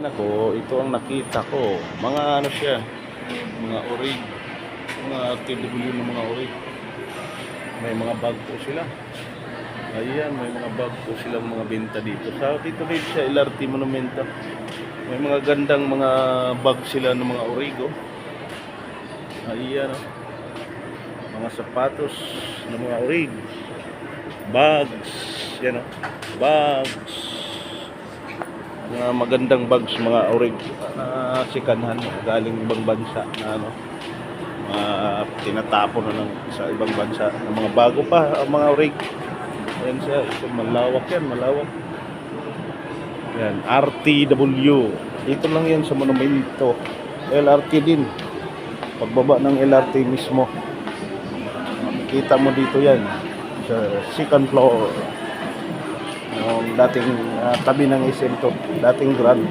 Ako, ito ang nakita ko. Mga ano siya, mga orig. Mga TW ng mga orig. May mga bag po sila. Ayan, may mga bag po silang mga benta dito. Sa dito rin sa LRT Monumento. May mga gandang mga bag sila ng mga origo. Ayan, oh. mga sapatos ng mga orig. Bags. Yan, oh. Bags mga magandang bags mga orig na sikanhan galing ibang bansa na ano mga tinatapon na ng sa ibang bansa. Ng mga bago pa ang mga orig. Ayan siya ito malawak yan malawak. Yan RTW dito lang yan sa monumento. LRT din. Pagbaba ng LRT mismo. Makikita mo dito yan sa second floor dating ah, tabi ng SM to, dating Grand.